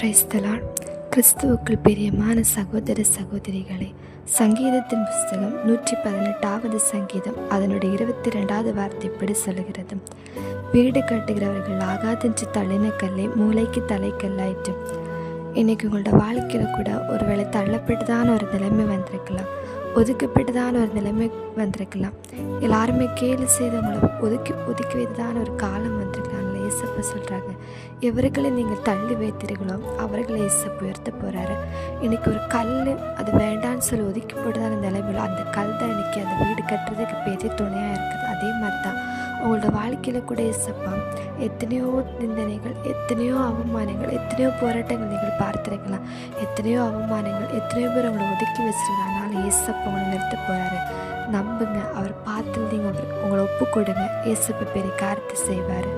பிரைஸ்தலால் கிறிஸ்துவுக்குள் பிரியமான சகோதர சகோதரிகளே சங்கீதத்தின் புஸ்தகம் நூற்றி பதினெட்டாவது சங்கீதம் அதனுடைய இருபத்தி ரெண்டாவது வார்த்தை இப்படி சொல்லுகிறது. வீடு கட்டுகிறவர்கள் ஆகாதஞ்சு தள்ளின கல்லை மூளைக்கு தலைக்கல்லாயிற்று இன்னைக்கு உங்களோட வாழ்க்கையில் கூட ஒருவேளை தள்ளப்பட்டுதான ஒரு நிலைமை வந்திருக்கலாம். ஒதுக்கப்பட்டுதான ஒரு நிலைமை வந்திருக்கலாம். எல்லாருமே கேலி செய்தவங்களை ஒதுக்கி ஒதுக்கி வைத்ததான ஒரு காலம் வந்திருக்கலாம். ஏசப்பா சொல்கிறாங்க எவர்களை நீங்கள் தள்ளி வைத்தீர்களோ? அவர்களை ஏசப்பா உயர்த்த போகிறாரு இன்றைக்கி ஒரு கல் அது வேண்டான்னு சொல்லி ஒதுக்கி போட்டதான நிலைமையில அந்த கல் தான் இன்னைக்கு அந்த வீடு கட்டுறதுக்கு பெரிய துணையாக இருக்குது. அதே மாதிரி தான் உங்களோட வாழ்க்கையில் கூட இசப்பா எத்தனையோ நிந்தனைகள் எத்தனையோ அவமானங்கள் எத்தனையோ போராட்டங்கள் நீங்கள் பார்த்துருக்கலாம். எத்தனையோ அவமானங்கள் எத்தனையோ பேர் உங்களை ஒதுக்கி வச்சிருக்காங்க. அதனால் ஏசப்பா உங்களை நிறுத்த போகிறாரு நம்புங்க அவர் பார்த்துருந்தீங்க அவர் உங்களை ஒப்பு கொடுங்க ஏசப்பா பெரிய காரியத்தை செய்வார்.